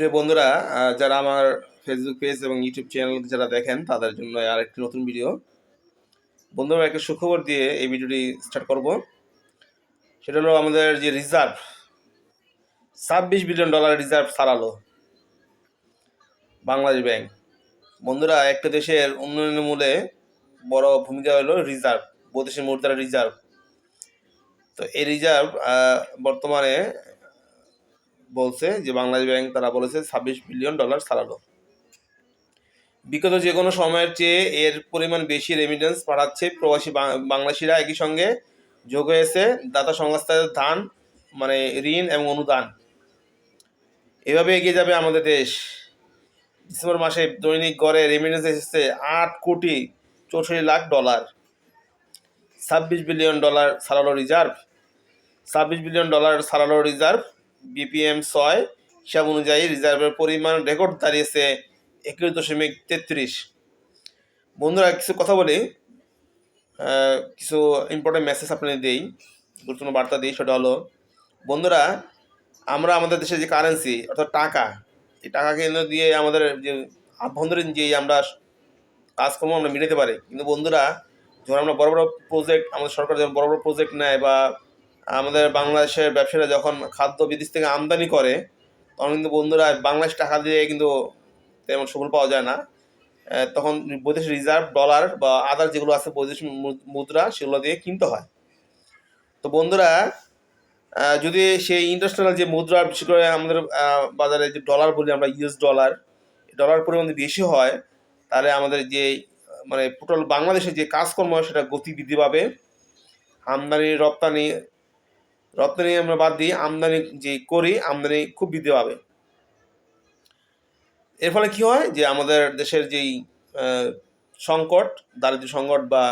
প্রিয় বন্ধুরা যারা আমার ফেসবুক পেজ এবং ইউটিউব চ্যানেল যারা দেখেন, তাদের জন্য আরেকটি নতুন ভিডিও বন্ধুরা, একটা সুখবর দিয়ে এই ভিডিওটি স্টার্ট করব। সেটা হলো আমাদের যে রিজার্ভ ছাব্বিশ বিলিয়ন ডলার রিজার্ভ ছাড়ালো বাংলাদেশ ব্যাংক বন্ধুরা, একটা দেশের উন্নয়নের মূলে বড় ভূমিকা হলো রিজার্ভ বৈদেশিক মুদ্রার রিজার্ভ তো এই রিজার্ভ বর্তমানে বলছে যে বাংলাদেশ ব্যাংক তারা বলেছে ছাব্বিশ বিলিয়ন ডলার ছাড়ালো বিগত যে কোনো সময়ের চেয়ে এর পরিমাণ বেশি রেমিটেন্স পাঠাচ্ছে প্রবাসী বাংলাদেশিরা একই সঙ্গে যোগ হয়েছে দাতা সংস্থার দান মানে ঋণ এবং অনুদান। এভাবে এগিয়ে যাবে আমাদের দেশ। ডিসেম্বর মাসে দৈনিক গড়ে রেমিটেন্স এসেছে আট কোটি চৌষট্টি লাখ ডলার। ছাব্বিশ বিলিয়ন ডলার ছাড়ালো রিজার্ভ ছাব্বিশ বিলিয়ন ডলার ছাড়ালো রিজার্ভ বিপিএম ছয়, হিসাব অনুযায়ী রিজার্ভের পরিমাণ রেকর্ড দাঁড়িয়েছে একুশ দশমিক তেত্রিশ। বন্ধুরা, কিছু কথা বলি। কিছু ইম্পর্টেন্ট মেসেজ আপনাদের দিই, গুরুত্বপূর্ণ বার্তা দিই, সেটা হলো, বন্ধুরা, আমরা আমাদের দেশের যে কারেন্সি অর্থাৎ টাকা, এই টাকা কেন্দ্র দিয়ে আমাদের যে আভ্যন্তরীণ যে আমরা কাজকর্ম আমরা মিটাতে পারি। কিন্তু বন্ধুরা, যখন আমরা বড় বড় প্রজেক্ট আমাদের সরকার যখন বড় বড় প্রজেক্ট নেয় বা আমাদের বাংলাদেশের ব্যবসায়ীরা যখন খাদ্য বিদেশ থেকে আমদানি করে, তখন কিন্তু বন্ধুরা বাংলাদেশ টাকা দিয়ে কিন্তু তেমন সফল পাওয়া যায় না। তখন বৈদেশিক রিজার্ভ, ডলার বা আদার যেগুলো আছে বৈদেশিক মুদ্রা, সেগুলো দিয়ে কিনতে হয়। তো বন্ধুরা যদি সেই ইন্টারন্যাশনাল যে মুদ্রা, বিশেষ করে আমাদের বাজারে যে ডলার বলি আমরা, ইউএস ডলার ডলার পরিমাণ বেশি হয়, তাহলে আমাদের যে মানে টোটাল বাংলাদেশে যে কাজকর্ম সেটা গতি বৃদ্ধি পাবে। আমদানি, রপ্তানি রপ্তানি আমরা বাদ দিয়ে আমদানি যে করি, আমদানি খুব বৃদ্ধি পাবে। এর ফলে কি হয় যে আমাদের দেশের যেই সংকট, দারিদ্র সংকট বা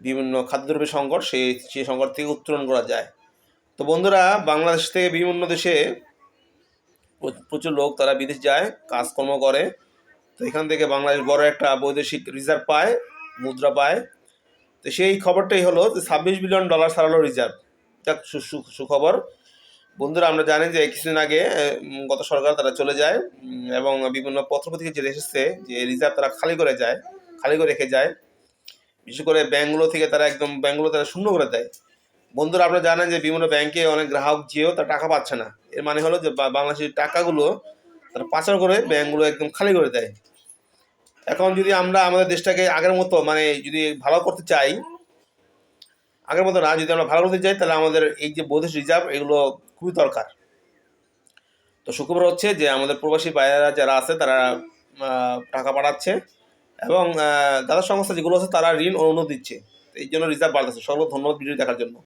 বিভিন্ন খাদ্যদ্রব্যের সংকট সেই সেই সংকট থেকে উত্তরণ করা যায়। তো বন্ধুরা, বাংলাদেশ থেকে বিভিন্ন দেশে প্রচুর লোক তারা বিদেশ যায়, কাজকর্ম করে। তো এখান থেকে বাংলাদেশ বড় একটা বৈদেশিক রিজার্ভ পায়, মুদ্রা পায়। তো সেই খবরটাই হলো যে ছাব্বিশ বিলিয়ন ডলার ছাড়ালো রিজার্ভ যাক সুখবর। বন্ধুরা, আমরা জানি যে কিছুদিন আগে গত সরকার তারা চলে যায় এবং বিভিন্ন পত্রপত্রিকা যেটা এসেছে যে রিজার্ভ তারা খালি করে যায়, খালি করে রেখে যায়, বিশেষ করে ব্যাঙ্কগুলো থেকে তারা একদম ব্যাঙ্কগুলো তারা শূন্য করে দেয়। বন্ধুরা, আপনারা জানেন যে বিভিন্ন ব্যাংকে অনেক গ্রাহক যেও তারা টাকা পাচ্ছে না। এর মানে হলো যে বাংলাদেশের টাকাগুলো তারা পাচার করে ব্যাঙ্কগুলো একদম খালি করে দেয়। এখন যদি আমরা আমাদের দেশটাকে আগের মতো মানে যদি ভালো করতে চাই আগের মতো না, যদি আমরা ভালো করতে চাই, তাহলে আমাদের এই যে বৈদেশ রিজার্ভ, এগুলো খুবই দরকার। তো শুক্রবার হচ্ছে যে আমাদের প্রবাসী বাইরেরা যারা আছে, তারা টাকা পাঠাচ্ছে এবং দাদা সংস্থা যেগুলো আছে, তারা ঋণ অনুরোধ দিচ্ছে। এই জন্য রিজার্ভ বাড়তেছে। সর্ব ধন্যবাদ ভিডিও দেখার জন্য।